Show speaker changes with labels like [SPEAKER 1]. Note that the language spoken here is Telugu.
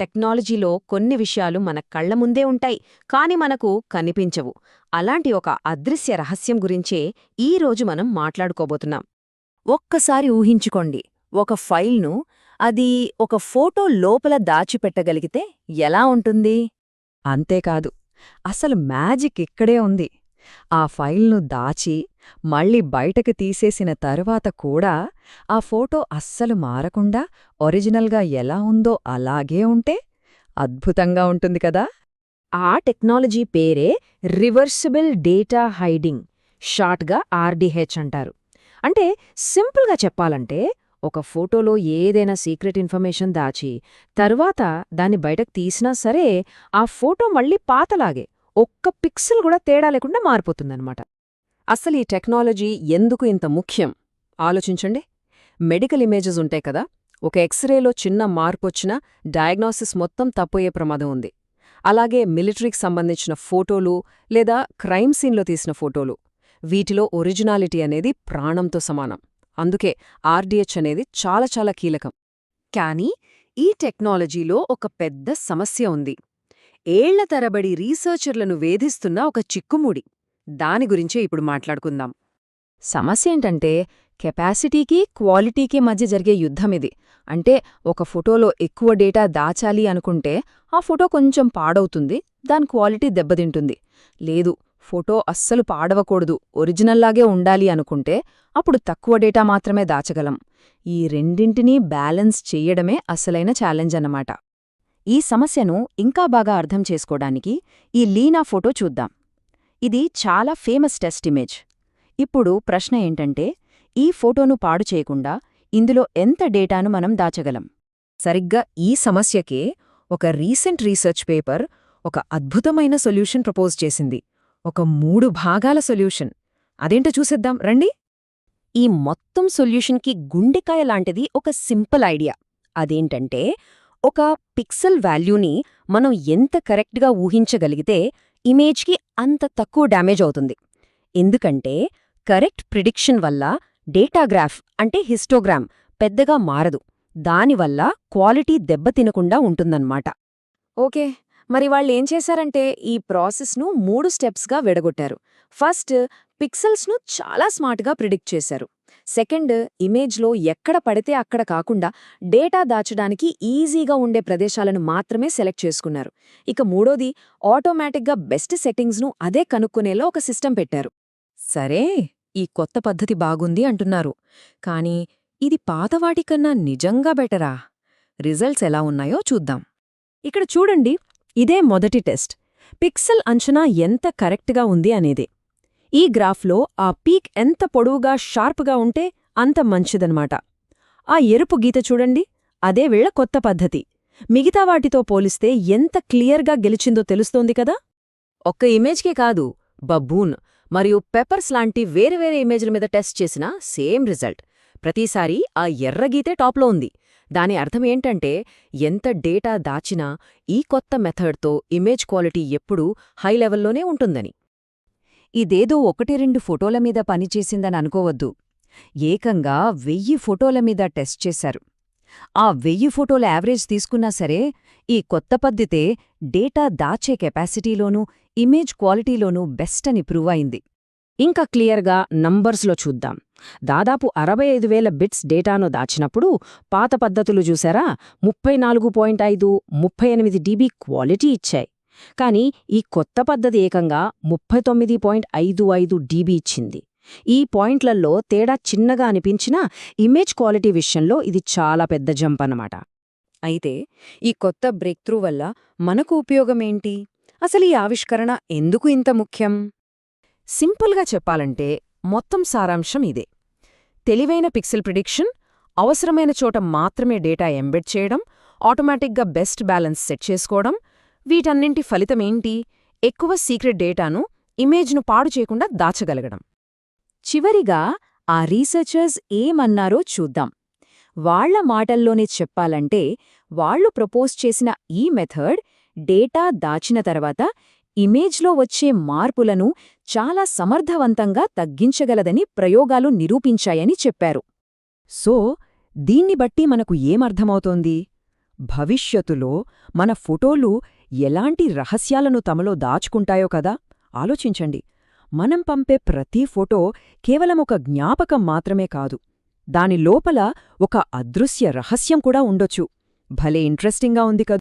[SPEAKER 1] టెక్నాలజీలో కొన్ని విషయాలు మన కళ్ళ ముందే ఉంటాయి కాని మనకు కనిపించవు. అలాంటి ఒక అదృశ్య రహస్యం గురించే ఈ రోజు మనం మాట్లాడుకోబోతున్నాం. ఒక్కసారి ఊహించుకోండి ఒక ఫైల్ను అది ఒక ఫోటో లోపల దాచిపెట్టగలిగితే ఎలా ఉంటుంది? అంతేకాదు అసలు మ్యాజిక్ ఇక్కడే ఉంది. ఆ ఫైల్ను దాచి మళ్ళీ బయటకు తీసేసిన తరువాత కూడా ఆ ఫోటో అస్సలు మారకుండా ఒరిజినల్గా ఎలా ఉందో అలాగే ఉంటే అద్భుతంగా ఉంటుంది కదా! ఆ టెక్నాలజీ పేరే రివర్సిబుల్ డేటా హైడింగ్ షార్ట్గా ఆర్డీహెచ్ అంటారు. అంటే సింపుల్గా చెప్పాలంటే ఒక ఫోటోలో ఏదైనా సీక్రెట్ ఇన్ఫర్మేషన్ దాచి తరువాత దాన్ని బయటకు తీసినా సరే ఆ ఫోటో మళ్ళీ పాతలాగే. ఒక్క పిక్సెల్ కూడా తేడా లేకుండా మారిపోతుందన్నమాట. అసలు ఈ టెక్నాలజీ ఎందుకు ఇంత ముఖ్యం? ఆలోచించండి. మెడికల్ ఇమేజెస్ ఉంటాయి కదా ఒక ఎక్స్రేలో చిన్న మార్పొచ్చినా డయాగ్నోసిస్ మొత్తం తప్పయ్యే ప్రమాదం ఉంది. అలాగే మిలిటరీకి సంబంధించిన ఫోటోలు లేదా క్రైమ్ సీన్లో తీసిన ఫోటోలు. వీటిలో ఒరిజినాలిటీ అనేది ప్రాణంతో సమానం. అందుకే ఆర్డీహెచ్ అనేది చాలా చాలా కీలకం. కానీ ఈ టెక్నాలజీలో ఒక పెద్ద సమస్య ఉంది. ఏళ్ళ తరబడి రీసెర్చర్లను వేధిస్తున్న ఒక చిక్కుముడి. దాని గురించే ఇప్పుడు మాట్లాడుకుందాం. సమస్య ఏంటంటే కెపాసిటీకి క్వాలిటీకి మధ్య జరిగే యుద్ధమిది అంటే ఒక ఫోటోలో ఎక్కువ డేటా దాచాలి అనుకుంటే ఆ ఫోటో కొంచెం పాడవుతుంది దాని క్వాలిటీ దెబ్బతింటుంది. లేదు ఫోటో అస్సలు పాడవకూడదు ఒరిజినల్లాగే ఉండాలి అనుకుంటే అప్పుడు తక్కువ డేటా మాత్రమే దాచగలం. ఈ రెండింటినీ బ్యాలెన్స్ చెయ్యడమే అసలైన ఛాలెంజ్ అన్నమాట. ఈ సమస్యను ఇంకా బాగా అర్థం చేసుకోడానికి ఈ లీనా ఫోటో చూద్దాం. ఇది చాలా ఫేమస్ టెస్ట్ ఇమేజ్. ఇప్పుడు ప్రశ్న ఏంటంటే ఈ ఫోటోను పాడు చేయకుండా ఇందులో ఎంత డేటాను మనం దాచగలం? సరిగ్గా ఈ సమస్యకే ఒక రీసెంట్ రీసెర్చ్ పేపర్ ఒక అద్భుతమైన సొల్యూషన్ ప్రపోజ్ చేసింది. ఒక మూడు భాగాల సొల్యూషన్. అదేంటో చూసేద్దాం రండి. ఈ మొత్తం సొల్యూషన్కి గుండెకాయ లాంటిది ఒక సింపుల్ ఐడియా. అదేంటంటే ఒక పిక్సెల్ వాల్యూని మనం ఎంత కరెక్ట్గా ఊహించగలిగితే ఇమేజ్కి అంత తక్కువ డ్యామేజ్ అవుతుంది. ఎందుకంటే కరెక్ట్ ప్రిడిక్షన్ వల్ల డేటాగ్రాఫ్ అంటే హిస్టోగ్రామ్ పెద్దగా మారదు. దానివల్ల క్వాలిటీ దెబ్బతినకుండా ఉంటుందన్నమాట. ఓకే మరి వాళ్ళేం చేశారంటే ఈ ప్రాసెస్ను మూడు స్టెప్స్గా విడగొట్టారు. ఫస్ట్ పిక్సెల్స్ను చాలా స్మార్ట్గా ప్రిడిక్ట్ చేశారు. సెకండ్ ఇమేజ్లో ఎక్కడ పడితే అక్కడ కాకుండా డేటా దాచడానికి ఈజీగా ఉండే ప్రదేశాలను మాత్రమే సెలెక్ట్ చేసుకున్నారు. ఇక మూడోది ఆటోమేటిక్గా బెస్ట్ సెట్టింగ్స్ను అదే కనుక్కునేలా ఒక సిస్టమ్ పెట్టారు. సరే ఈ కొత్త పద్ధతి బాగుంది అంటున్నారు కానీ ఇది పాతవాటికన్నా నిజంగా బెటరా? రిజల్ట్స్ ఎలా ఉన్నాయో చూద్దాం. ఇక్కడ చూడండి ఇదే మొదటి టెస్ట్. పిక్సెల్ అంచనా ఎంత కరెక్ట్గా ఉంది అనేదే. ఈ గ్రాఫ్లో ఆ పీక్ ఎంత పొడవుగా షార్ప్గా ఉంటే అంత మంచిదనమాట ఆ ఎరుపు గీత చూడండి. అదే వీళ్ళ కొత్త పద్ధతి. మిగతా వాటితో పోలిస్తే ఎంత క్లియర్గా గెలిచిందో తెలుస్తోంది కదా? ఒక్క ఇమేజ్కే కాదు బబ్బూన్ మరియు పెప్పర్స్ లాంటి వేరే వేరే ఇమేజ్ల మీద టెస్ట్ చేసినా సేమ్ రిజల్ట్. ప్రతిసారీ ఆ ఎర్రగీతే టాప్లో ఉంది. దాని అర్థమేంటంటే ఎంత డేటా దాచినా ఈ కొత్త మెథడ్తో ఇమేజ్ క్వాలిటీ ఎప్పుడూ హై లెవెల్లోనే ఉంటుందని. ఇదేదో ఒకటి రెండు ఫోటోల మీద పనిచేసిందని అనుకోవద్దు. ఏకంగా వెయ్యి ఫోటోల మీద టెస్ట్ చేశారు. ఆ వెయ్యి ఫోటోల యావరేజ్ తీసుకున్నా సరే ఈ కొత్త పద్ధతే డేటా దాచే కెపాసిటీలోనూ ఇమేజ్ క్వాలిటీలోనూ బెస్ట్ అని ప్రూవ్ అయింది. ఇంకా క్లియర్గా నంబర్స్లో చూద్దాం. దాదాపు అరవై ఐదు వేల బిట్స్ డేటాను దాచినప్పుడు పాత పద్ధతులు చూసారా? ముప్పై నాలుగు పాయింట్ ఐదు ముప్పై ఎనిమిది డీబీ క్వాలిటీ ఇచ్చాయి. కానీ ఈ కొత్త పద్ధతి ఏకంగా ముప్పై తొమ్మిది పాయింట్ ఐదు ఐదు డీబీ ఇచ్చింది. ఈ పాయింట్లలో తేడా చిన్నగా అనిపించినా ఇమేజ్ క్వాలిటీ విషయంలో ఇది చాలా పెద్ద జంప్ అన్నమాట. అయితే ఈ కొత్త బ్రేక్ త్రూ వల్ల మనకు ఉపయోగమేంటి అసలు ఈ ఆవిష్కరణ ఎందుకు ఇంత ముఖ్యం? సింపుల్గా చెప్పాలంటే మొత్తం సారాంశం ఇదే. తెలివైన పిక్సెల్ ప్రిడిక్షన్ అవసరమైన చోట మాత్రమే డేటా ఎంబెడ్ చేయడం ఆటోమేటిక్గా బెస్ట్ బ్యాలెన్స్ సెట్ చేసుకోవడం వీటన్నింటి ఫలితమేంటి? ఎక్కువ సీక్రెట్ డేటాను ఇమేజ్ను పాడు చేయకుండా దాచగలగడం. చివరిగా ఆ రీసెర్చర్స్ ఏమన్నారో చూద్దాం. వాళ్ళ మాటల్లోనే చెప్పాలంటే వాళ్ళు ప్రపోజ్ చేసిన ఈ మెథడ్ డేటా దాచిన తర్వాత ఇమేజ్లో వచ్చే మార్పులను చాలా సమర్థవంతంగా తగ్గించగలదని ప్రయోగాలు నిరూపించాయని చెప్పారు. సో దీన్ని బట్టి మనకు ఏమర్థమవుతోంది?
[SPEAKER 2] భవిష్యత్తులో మన ఫోటోలు ఎలాంటి రహస్యాలను తమలో దాచుకుంటాయో కదా? ఆలోచించండి. మనం పంపే ప్రతి ఫోటో కేవలం ఒక జ్ఞాపకం మాత్రమే కాదు. దాని లోపల ఒక అదృశ్య రహస్యం కూడా ఉండొచ్చు. భలే ఇంట్రెస్టింగ్గా ఉంది కదా!